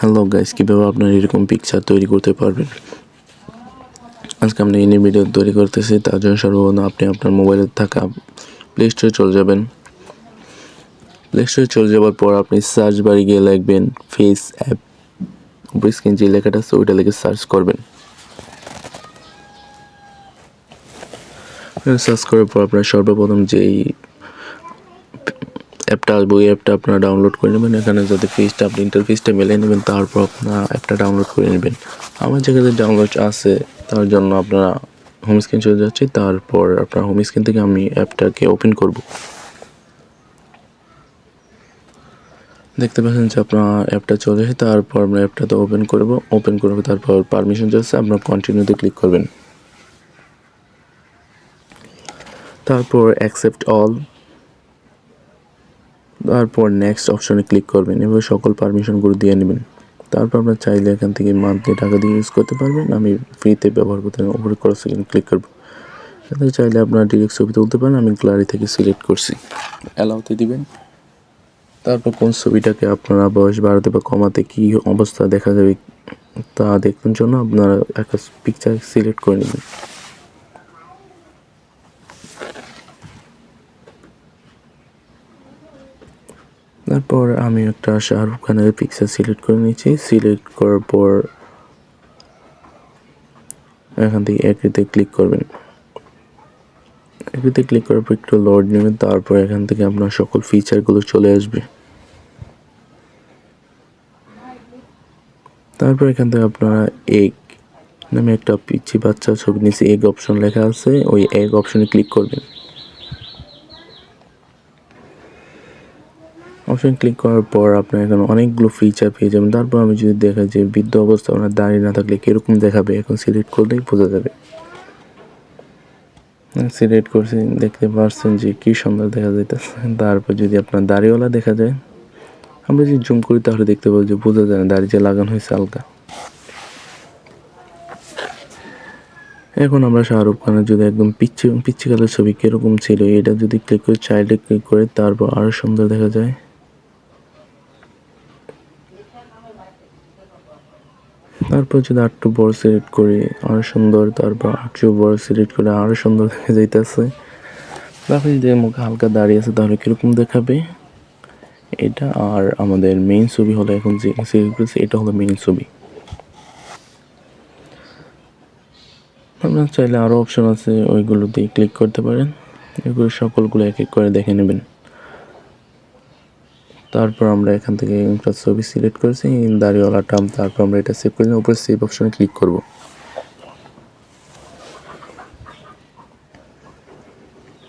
Hello guys কীভাবে আপনার এরকম পিকচার তৈরি করতে পারবেন? আজকে আমরা এই নিয়ে ভিডিও তৈরি করতেছি। তার জন্য সর্বপ্রথম আপনি আপনার মোবাইলে থাকা প্লে স্টোরে চলে যাবেন। প্লে স্টোরে চলে যাওয়ার পর আপনি সার্চ বারে গিয়ে লিখবেন ফেস অ্যাপ উপর স্ক্রিন যে লেখাটা আছে, ওইটা লিখে সার্চ করবেন। সার্চ করার পর আপনার সর্বপ্রথম যেই অ্যাপটা আসবে ওই অ্যাপটা আপনারা ডাউনলোড করে নেবেন। এখানে যাতে ফিসটা আপনি ইন্টারফেসটা মেলে নেবেন, তারপর আপনারা অ্যাপটা ডাউনলোড করে নেবেন। আমার যেখানে ডাউনলোড আছে, তার জন্য আপনারা হোম স্ক্রিন চলে যাচ্ছে, তারপর আপনার হোম স্ক্রিন থেকে আমি অ্যাপটাকে ওপেন করব। দেখতে পাচ্ছেন যে আপনার অ্যাপটা চলে এসে তারপর আমরা অ্যাপটাতে ওপেন করব। ওপেন করব তারপর পারমিশন যাচ্ছে আপনার কন্টিনিউতে ক্লিক করবেন। তারপর অ্যাকসেপ্ট অল তারপর নেক্সট অপশনে ক্লিক করবেন। এবার সকল পারমিশনগুলো দিয়ে নেবেন। তারপর আপনার চাইলে এখান থেকে মান্থলি টাকা দিয়ে ইউজ করতে পারবেন। আমি ফ্রিতে ব্যবহার করতে উপরে ক্রস সেকেন্ড ক্লিক করব। এখানে চাইলে আপনারা ডিরেক্ট ছবি তুলতে পারেন। আমি গ্যালারি থেকে সিলেক্ট করছি। অ্যালাউতে দিবেন। তারপর কোন ছবিটাকে আপনারা বয়স বাড়াতে বা কমাতে কী অবস্থা দেখা যাবে তা দেখবার জন্য আপনারা একটা পিকচার সিলেক্ট করে নেবেন। তারপর আমি একটা শাহরুখ খানের পিকচার সিলেক্ট করে নিয়েছি। সিলেক্ট করার পর এখান থেকে একটিতে ক্লিক করবেন। একটিতে ক্লিক করার পর একটু লোড নেবেন, তারপর এখান থেকে আপনার সকল ফিচারগুলো চলে আসবে। তারপর এখান থেকে আপনারা এগ নামে একটা পিচ্ছি বাচ্চা ছবি নিচে এগ অপশন লেখা আছে, ওই এগ অপশনে ক্লিক করবেন। অপশন ক্লিক করার পর আপনার এখানে অনেকগুলো ফিচার পেয়ে যাবেন। তারপর আমি যদি দেখা যে বৃদ্ধ অবস্থা ওনার দাঁড়িয়ে না থাকলে কীরকম দেখাবে? এখন সিলেক্ট করলেই বোঝা যাবে। সিলেক্ট করছি, দেখতে পারছেন যে কী সুন্দর দেখা যাইতেছে। তারপর যদি আপনার দাড়িওয়ালা দেখা যায়, আমরা যদি জুম করি তাহলে দেখতে পাবো যে বোঝা যায় না, দাড়ি যে লাগানো হয়েছে হালকা এখন আমরা শাহরুখ খানের যদি একদম পিচ্ছি পিচ্ছি কালের ছবি কীরকম ছিল, এটা যদি ক্লিক করে চাইল্ডে ক্লিক করে, তারপর আরও সুন্দর দেখা যায়। তারপর যদি আরেকটু বড় সিলেক্ট করি আরও সুন্দর, তারপর আরেকটু বড় সিলেক্ট করে আরও সুন্দর দেখা যাইতেছে। তারপর যদি মুখে হালকা দাঁড়িয়ে আছে, তাহলে কীরকম দেখাবে? এটা আর আমাদের মেইন ছবি হলো এখন যে সিলেক্ট করেছি, এটা হলো মেইন ছবি। আপনার চাইলে আরও অপশন আছে ওইগুলো দিয়ে ক্লিক করতে পারেন। এগুলো সকলগুলো এক এক করে দেখে নেবেন। তারপর আমরা এখান থেকে একটা ছবি সিলেক্ট করেছি দাড়িওয়ালা টার্ম তারপর আমরা এটা সেভ করে, উপরে সেভ অপশনে ক্লিক করব।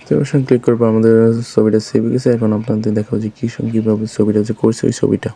সেভ অপশন ক্লিক করব আমাদের ছবিটা সেভ গেছে, এখন আপনাদের দেখা যে কী কীভাবে ছবিটা যে করছে ওই ছবিটা।